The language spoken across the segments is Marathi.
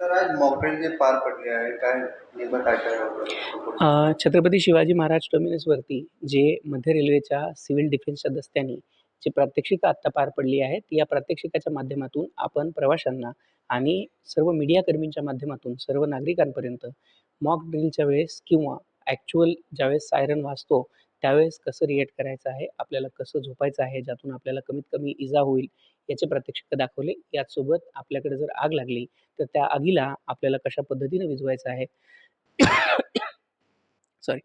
तर आज मॉकड्रिल जे पार पडले आहे काय नेमकं काय काय होतं? अ, छत्रपती शिवाजी महाराज टर्मिनसवरती जे मध्य रेल्वेच्या सिव्हिल डिफेन्सच्या दस्त्यांनी जी प्रात्यक्षिकं आत्ता पार पडली आहेत, या प्रात्यक्षिकाच्या माध्यमातून आपण प्रवाशांना आणि सर्व मीडियाकर्मींच्या माध्यमातून सर्व नागरिकांपर्यंत मॉक ड्रिलच्या वेळेस किंवा ॲक्च्युअल ज्यावेळेस सायरन वाजतो, त्यावेळेस कसं रिएक्ट करायचं आहे, आपल्याला कसं झोपायचं आहे, ज्यातून आपल्याला कमीत कमी इजा होईल, याचे प्रात्यक्षिकं दाखवले. याचसोबत आपल्याकडे जर आग लागली, तर त्या आगीला आपल्याला कशा पद्धतीनं विजवायचं आहे सॉरी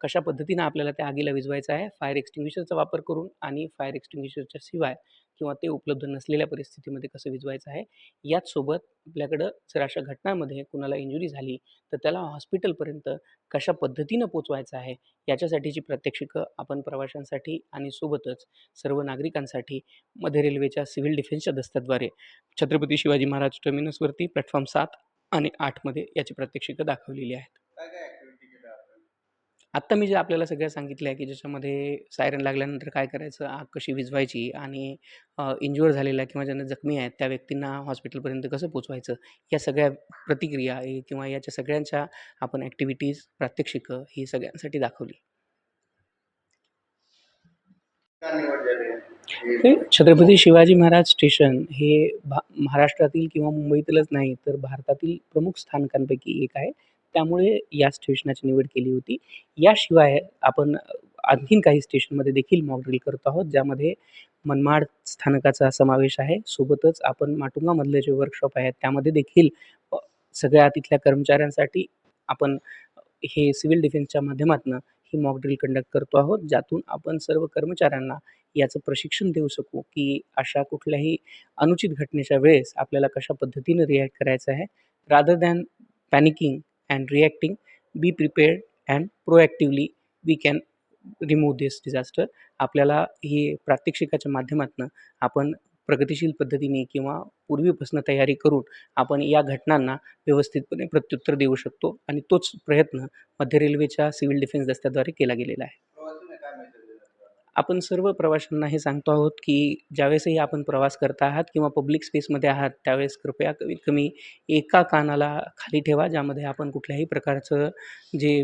कशा पद्धतीनं आपल्याला त्या आगीला विजवायचं आहे, फायर एक्स्टिंग्विशरचा वापर करून आणि फायर एक्स्टिंग्विशरच्या शिवाय किंवा ते उपलब्ध नसलेल्या परिस्थितीमध्ये कसं विझवायचं आहे. याचसोबत आपल्याकडं जर अशा घटनांमध्ये कुणाला इंजुरी झाली, तर त्याला हॉस्पिटलपर्यंत कशा पद्धतीनं पोचवायचं आहे, याच्यासाठीची प्रात्यक्षिकं आपण प्रवाशांसाठी आणि सोबतच सर्व नागरिकांसाठी मध्य रेल्वेच्या सिव्हिल डिफेन्सच्या दस्त्याद्वारे छत्रपती शिवाजी महाराज टर्मिनसवरती प्लॅटफॉर्म सात आणि आठमध्ये याची प्रात्यक्षिकं दाखवलेली आहेत. काय काय ॲक्टिव्हिटी केल्या आपण आत्ता मी जे आपल्याला सगळ्या सांगितलं आहे, की ज्याच्यामध्ये सायरन लागल्यानंतर काय करायचं, आग कशी विझवायची आणि अ, इंज्युअर झालेल्या किंवा ज्यांना जखमी आहेत, त्या व्यक्तींना हॉस्पिटलपर्यंत कसं पोचवायचं या सगळ्या प्रतिक्रिया किंवा याच्या सगळ्यांच्या आपण ॲक्टिव्हिटीज, प्रात्यक्षिकं ही सगळ्यांसाठी दाखवली. छत्रपती शिवाजी महाराज स्टेशन हे भा महाराष्ट्रातील किंवा मुंबईतीलच नाही, तर भारतातील प्रमुख स्थानकांपैकी एक आहे. त्यामुळे या स्टेशनाची निवड केली होती. याशिवाय आपण आणखीन काही स्टेशनमध्ये देखील मॉक ड्रिल करत आहोत, ज्यामध्ये मनमाड स्थानकाचा समावेश आहे. सोबतच आपण माटुंगामधले जे वर्कशॉप आहेत, त्यामध्ये देखील सगळ्या तिथल्या कर्मचाऱ्यांसाठी आपण हे सिव्हिल डिफेन्सच्या माध्यमातून ही मॉक ड्रिल कंडक्ट करतो आहोत, ज्यातून आपण सर्व कर्मचाऱ्यांना याचं प्रशिक्षण देऊ शकू, की अशा कुठल्याही अनुचित घटनेच्या वेळेस आपल्याला कशा पद्धतीनं रिॲक्ट करायचं आहे. Rather than panicking and reacting, be prepared and proactively we can remove this disaster. आपल्याला हे प्रात्यक्षिकाच्या माध्यमातून आपण प्रगतिशील पद्धतीने किंवा पूर्वीपासून तयारी करून आपण या घटनांना व्यवस्थितपणे प्रत्युत्तर देऊ शकतो आणि तोच प्रयत्न मध्य रेल्वेच्या सिव्हिल डिफेन्स दस्त्याद्वारे केला गेलेला आहे. प्रवाशांना काय मेसेज दिला तुम्हाला? आपण सर्व प्रवाशांना हे सांगतो आहोत, की ज्यावेळेसही आपण प्रवास करता आहात किंवा पब्लिक स्पेसमध्ये आहात, त्यावेळेस कृपया कमीत कमी एका कानाला खाली ठेवा, ज्यामध्ये आपण कुठल्याही प्रकारचं जे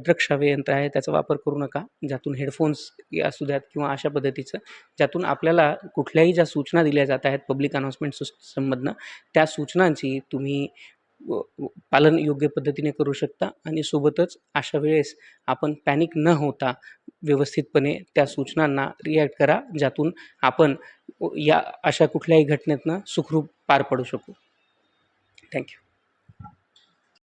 द्रक्षावे यंत्र आहे, त्याचा वापर करू नका. ज्यातून हेडफोन्स असू द्यात किंवा अशा पद्धतीचं, ज्यातून आपल्याला कुठल्याही ज्या सूचना दिल्या जात आहेत पब्लिक अनाउन्समेंट संबंधनं त्या सूचनांची तुम्ही व पालन योग्य पद्धतीने करू शकता आणि सोबतच अशा वेळेस आपण पॅनिक न होता व्यवस्थितपणे त्या सूचनांना रिॲक्ट करा, ज्यातून आपण या अशा कुठल्याही घटनेतनं सुखरूप पार पडू शकू. थँक्यू